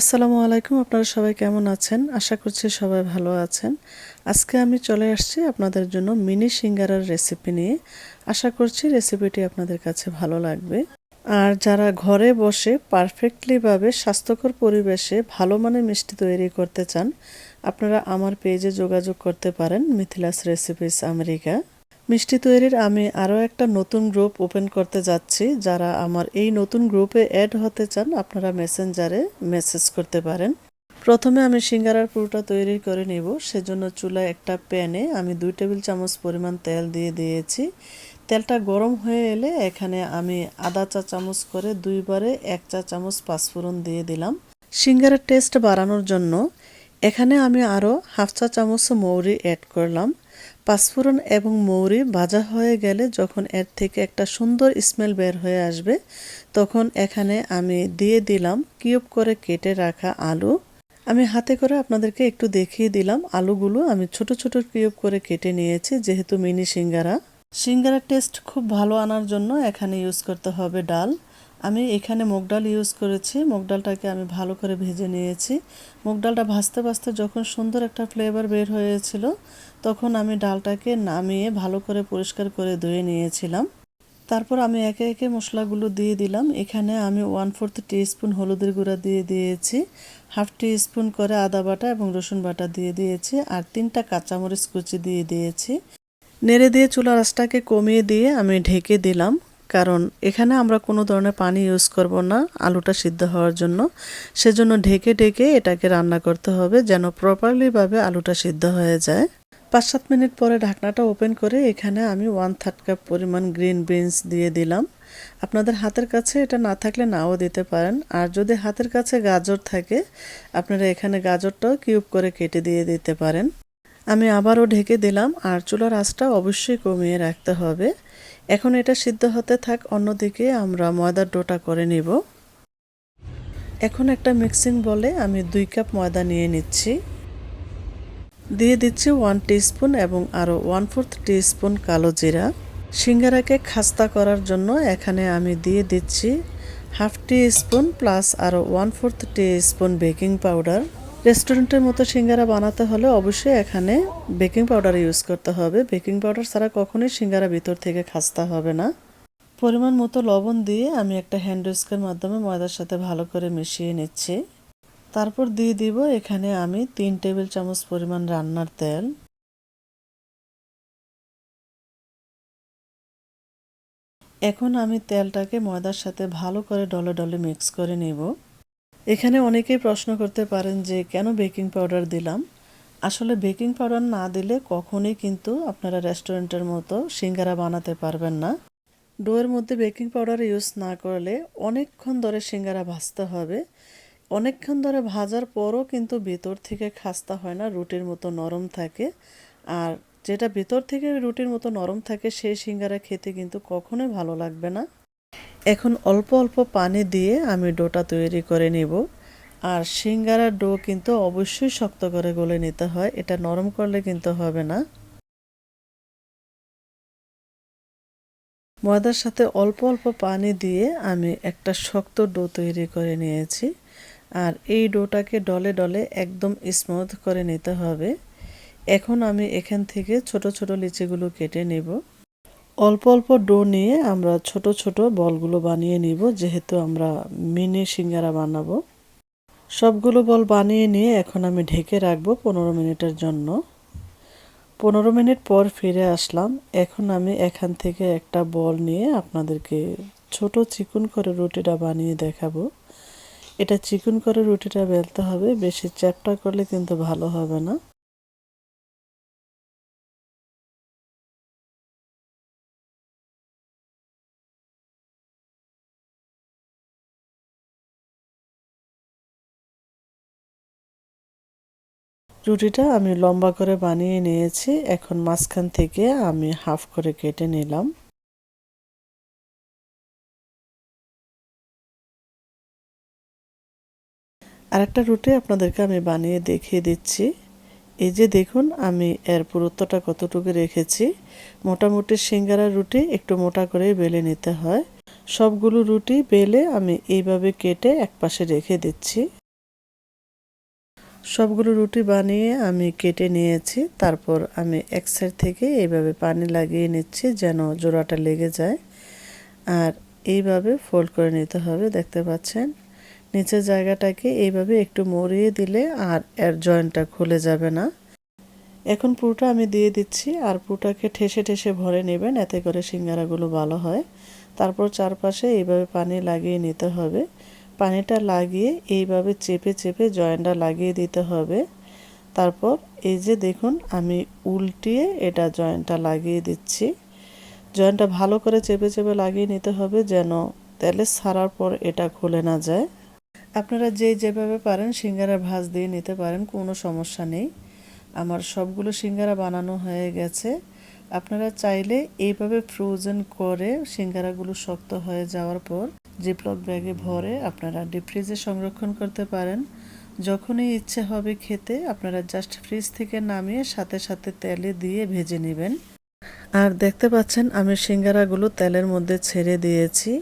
আসসালামু আলাইকুম, আপনারা সবাই কেমন আছেন? আশা করছি সবাই ভালো আছেন। আজকে আমি চলে আসছি আপনাদের জন্য মিনি সিঙ্গারার রেসিপি নিয়ে। আশা করছি রেসিপিটি আপনাদের কাছে ভালো লাগবে। আর যারা ঘরে বসে পারফেক্টলিভাবে স্বাস্থ্যকর পরিবেশে ভালো মানের মিষ্টি তৈরি করতে চান, আপনারা আমার পেজে যোগাযোগ করতে পারেন, মিথিলাস রেসিপিস আমেরিকা মিষ্টি তৈরির আমি আরও একটা নতুন গ্রুপ ওপেন করতে যাচ্ছি। যারা আমার এই নতুন গ্রুপে অ্যাড হতে চান, আপনারা মেসেঞ্জারে মেসেজ করতে পারেন। প্রথমে আমি সিঙ্গারার পুরোটা তৈরি করে নিব। সেজন্য চুলায় একটা প্যানে আমি দুই টেবিল চামচ পরিমাণ তেল দিয়ে দিয়েছি। তেলটা গরম হয়ে এলে এখানে আমি আদা চা চামচ করে দুইবারে এক চা চামচ পাঁচফোড়ন দিয়ে দিলাম। সিঙ্গারার টেস্ট বাড়ানোর জন্য এখানে আমি আরও হাফ চা চামচ মৌরি অ্যাড করলাম। পাঁচফোড়ন এবং মৌরি ভাজা হয়ে গেলে যখন এর থেকে একটা সুন্দর স্মেল বের হয়ে আসবে, তখন এখানে আমি দিয়ে দিলাম কিউব করে কেটে রাখা আলু। আমি হাতে করে আপনাদেরকে একটু দেখিয়ে দিলাম আলুগুলো। আমি ছোট ছোট কিউব করে কেটে নিয়েছি, যেহেতু মিনি সিঙ্গারা। সিঙ্গারার টেস্ট খুব ভালো আনার জন্য এখানে ইউজ করতে হবে ডাল। আমি এখানে মুগ ডাল ইউজ করেছি। মুগ ডালটাকে আমি ভালো করে ভেজে নিয়েছি। মুগ ডালটা ভাজতে ভাজতে যখন সুন্দর একটা ফ্লেভার বের হয়েছিল, তখন আমি ডালটাকে নামিয়ে ভালো করে পরিষ্কার করে ধুয়ে নিয়েছিলাম। তারপর আমি একে একে মশলাগুলো দিয়ে দিলাম। এখানে আমি ওয়ান ফোর্থ স্পুন হলুদের গুঁড়া দিয়ে দিয়েছি হাফ টি স্পুন করে আদা বাটা এবং রসুন বাটা দিয়ে দিয়েছি, আর তিনটা কাঁচামরিচ কুচি দিয়ে দিয়েছি। নেড়ে দিয়ে চুলা রাসটাকে কমিয়ে দিয়ে আমি ঢেকে দিলাম। কারণ এখানে আমরা কোনো ধরনের পানি ইউজ করব না আলুটা সিদ্ধ হওয়ার জন্য। সেজন্য ঢেকে ঢেকে এটাকে রান্না করতে হবে যেন প্রপারলিভাবে আলুটা সিদ্ধ হয়ে যায়। পাঁচ সাত মিনিট পরে ঢাকনাটা ওপেন করে এখানে আমি ওয়ান থার্ড কাপ পরিমাণ গ্রিন বিনস দিয়ে দিলাম। আপনাদের হাতের কাছে এটা না থাকলে নাও দিতে পারেন। আর যদি হাতের কাছে গাজর থাকে, আপনারা এখানে গাজরটাও কিউব করে কেটে দিয়ে দিতে পারেন। আমি আবারও ঢেকে দিলাম আর চুলার আঁচটা অবশ্যই কমিয়ে রাখতে হবে। এখন এটা সিদ্ধ হতে থাক, অন্যদিকে আমরা ময়দার ডোটা করে নিব। এখন একটা মিক্সিং বলে আমি দুই কাপ ময়দা নিয়ে নিচ্ছি। দিয়ে দিচ্ছি ওয়ান স্পুন এবং আরও ওয়ান ফোর্থ স্পুন কালো জিরা। সিঙ্গারাকে খাস্তা করার জন্য এখানে আমি দিয়ে দিচ্ছি হাফ টি স্পুন প্লাস আরও one fourth teaspoon baking powder. রেস্টুরেন্টের মতো সিঙ্গারা বানাতে হলে অবশ্যই এখানে বেকিং পাউডার ইউজ করতে হবে। বেকিং পাউডার ছাড়া কখনোই সিঙ্গারা ভিতর থেকে খাস্তা হবে না। পরিমাণ মতো লবণ দিয়ে আমি একটা হ্যান্ড উইস্কের মাধ্যমে ময়দার সাথে ভালো করে মিশিয়ে নিচ্ছি। তারপর দিয়ে দিব এখানে আমি তিন টেবিল চামচ পরিমাণ রান্নার তেল। এখন আমি তেলটাকে ময়দার সাথে ভালো করে ডলে ডলে মিক্স করে নেব। এখানে অনেকেই প্রশ্ন করতে পারেন যে, কেন বেকিং পাউডার দিলাম? আসলে বেকিং পাউডার না দিলে কখনোই কিন্তু আপনারা রেস্টুরেন্টের মতো সিঙ্গারা বানাতে পারবেন না। ডোয়ের মধ্যে বেকিং পাউডার ইউজ না করলে অনেকক্ষণ ধরে সিঙ্গারা ভাজতে হবে। অনেকক্ষণ ধরে ভাজার পরও কিন্তু ভেতর থেকে খাস্তা হয় না, রুটির মতো নরম থাকে। আর যেটা ভেতর থেকে রুটির মতো নরম থাকে, সেই সিঙ্গারা খেতে কিন্তু কখনোই ভালো লাগবে না। এখন অল্প অল্প পানি দিয়ে আমি ডোটা তৈরি করে নেব। আর সিঙ্গারার ডো কিন্তু অবশ্যই শক্ত করে গলে নিতে হয়, এটা নরম করলে কিন্তু হবে না। ময়দার সাথে অল্প অল্প পানি দিয়ে আমি একটা শক্ত ডো তৈরি করে নিয়েছি। আর এই ডোটাকে ডলে ডলে একদম স্মুথ করে নিতে হবে। এখন আমি এখান থেকে ছোট ছোট লিচিগুলো কেটে নেব। অল্প অল্প ডো নিয়ে আমরা ছোট ছোট বলগুলো বানিয়ে নিব, যেহেতু আমরা মিনি সিঙ্গারা বানাবো। সবগুলো বল বানিয়ে নিয়ে এখন আমি ঢেকে রাখব পনেরো মিনিটের জন্য। পনেরো মিনিট পর ফিরে আসলাম। এখন আমি এখান থেকে একটা বল নিয়ে আপনাদেরকে ছোট চিকুন করে রুটিটা বানিয়ে দেখাবো। এটা চিকুন করে রুটিটা বেলতে হবে, বেশি চ্যাপটা করলে কিন্তু ভালো হবে না। রুটিটা আমি লম্বা করে বানিয়ে নিয়েছি। এখন মাঝখান থেকে আমি হাফ করে কেটে নিলাম। আরেকটা রুটি আপনাদেরকে আমি বানিয়ে দেখিয়ে দিচ্ছি। এই যে দেখুন, আমি এর পুরুত্বটা কতটুকু রেখেছি। মোটামুটি সিঙ্গারা রুটি একটু মোটা করে বেলে নিতে হয়। সবগুলো রুটি বেলে আমি এইভাবে কেটে একপাশে রেখে দিচ্ছি। সবগুলো রুটি বানিয়ে আমি কেটে নিয়েছি। তারপর আমি এক সাইড থেকে এইভাবে পানি লাগিয়ে নিচ্ছি যেন জোড়াটা লেগে যায়। আর এইভাবে ফোল্ড করে নিতে হবে, দেখতে পাচ্ছেন? নিচের জায়গাটাকে এইভাবে একটু মরিয়ে দিলে আর এর জয়েন্টটা খুলে যাবে না। এখন পুরোটা আমি দিয়ে দিচ্ছি আর পুরোটাকে ঠেসে ঠেসে ভরে নেবেন, এতে করে সিঙ্গারাগুলো ভালো হয়। তারপর চারপাশে এইভাবে পানি লাগিয়ে নিতে হবে। পানিটা লাগিয়ে এইভাবে চেপে চেপে জয়েন্টটা লাগিয়ে দিতে হবে। তারপর এই যে দেখুন, আমি উল্টিয়ে এটা জয়েন্টটা লাগিয়ে দিচ্ছি। জয়েন্টটা ভালো করে চেপে চেপে লাগিয়ে নিতে হবে যেন তেলে ছাড়ার পর এটা খুলে না যায়। আপনারা যে যেভাবে পারেন সিঙ্গারা ভাজ দিয়ে নিতে পারেন, কোনো সমস্যা নেই। আমার সবগুলো সিঙ্গারা বানানো হয়ে গেছে। আপনারা চাইলে এইভাবে ফ্রোজেন করে সিঙ্গারাগুলো শক্ত হয়ে যাওয়ার পর জিপলক ব্যাগে ভরে আপনারা ডিপ ফ্রিজে সংরক্ষণ করতে পারেন। যখনই ইচ্ছে হবে খেতে, আপনারা জাস্ট ফ্রিজ থেকে নামিয়ে সাথে সাথে তেলে দিয়ে ভেজে নেবেন। আর দেখতে পাচ্ছেন, আমি সিঙ্গারাগুলো তেলের মধ্যে ছেড়ে দিয়েছি।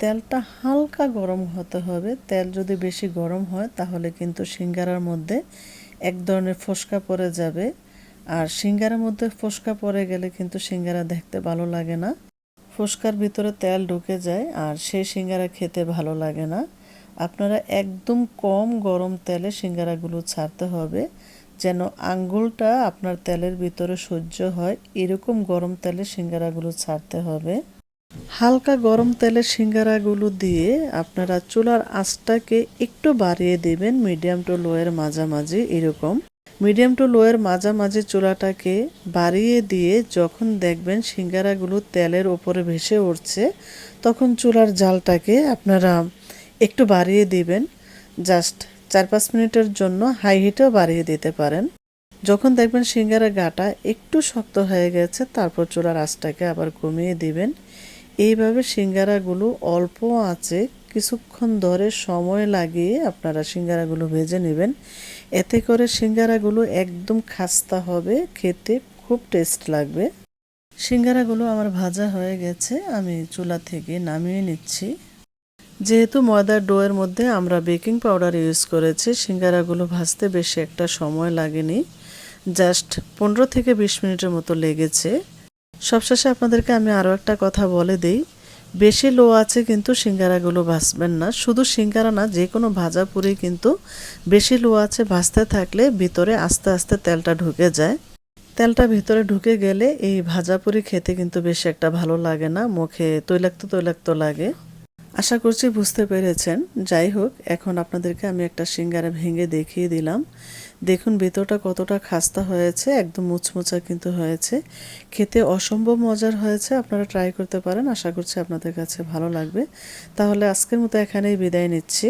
তেলটা হালকা গরম হতে হবে। তেল যদি বেশি গরম হয়, তাহলে কিন্তু সিঙ্গারার মধ্যে এক ধরনের ফোসকা পড়ে যাবে। আর সিঙ্গারার মধ্যে ফোসকা পড়ে গেলে কিন্তু সিঙ্গারা দেখতে ভালো লাগে না। ফোসকার ভিতরে তেল ঢুকে যায় আর সেই সিঙ্গারা খেতে ভালো লাগে না। আপনারা একদম কম গরম তেলে সিঙ্গারাগুলো ছাড়তে হবে, যেন আঙ্গুলটা আপনার তেলের ভিতরে সহ্য হয়। এরকম গরম তেলে সিঙ্গারাগুলো ছাড়তে হবে। হালকা গরম তেলে সিঙ্গারাগুলো দিয়ে আপনারা চুলার আঁচটাকে একটু বাড়িয়ে দেবেন, মিডিয়াম টু লোয়ের মাঝামাঝি, এরকম। মিডিয়াম টু লোয়ের মাঝামাঝি চুলাটাকে বাড়িয়ে দিয়ে যখন দেখবেন সিঙ্গারাগুলো তেলের ওপরে ভেসে উঠছে, তখন চুলার জালটাকে আপনারা একটু বাড়িয়ে দিবেন। জাস্ট চার পাঁচ মিনিটের জন্য হাই হিটেও বাড়িয়ে দিতে পারেন। যখন দেখবেন সিঙ্গারা গাটা একটু শক্ত হয়ে গেছে, তারপর চুলার আঁচটাকে আবার কমিয়ে দিবেন। এইভাবে সিঙ্গারাগুলো অল্প আছে কিছুক্ষণ ধরে সময় লাগিয়ে আপনারা সিঙ্গারাগুলো ভেজে নেবেন। এতে করে সিঙ্গারাগুলো একদম খাস্তা হবে, খেতে খুব টেস্ট লাগবে। সিঙ্গারাগুলো আমার ভাজা হয়ে গেছে, আমি চুলা থেকে নামিয়ে নিচ্ছি। যেহেতু ময়দার ডোয়ের মধ্যে আমরা বেকিং পাউডার ইউজ করেছি, সিঙ্গারাগুলো ভাজতে বেশি একটা সময় লাগেনি। জাস্ট পনেরো থেকে বিশ মিনিটের মতো লেগেছে। সবশেষে আপনাদেরকে আমি আরও একটা কথা বলে দিই। বেশি লো আছে কিন্তু সিঙ্গারাগুলো ভাসবেন না। শুধু সিঙ্গারা না যে কোনো ভাজা পুরি কিন্তু বেশি লো আছে, ভাজতে থাকলে ভিতরে আস্তে আস্তে তেলটা ঢুকে যায়। তেলটা ভিতরে ঢুকে গেলে এই ভাজা পুরি খেতে কিন্তু বেশি একটা ভালো লাগে না, মুখে তৈলাক্ত তৈলাক্ত লাগে। আশা করছি বুঝতে পেরেছেন। যাই হোক, এখন আপনাদেরকে আমি একটা সিঙ্গারা ভেঙে দেখিয়ে দিলাম। দেখুন, ভেতরটা কতটা খাস্তা হয়েছে, একদম মুচমুচা কিন্তু হয়েছে। খেতে অসম্ভব মজার হয়েছে, আপনারা ট্রাই করতে পারেন। আশা করছি আপনাদের কাছে ভালো লাগবে। তাহলে আজকের মতো এখানেই বিদায় নিচ্ছি।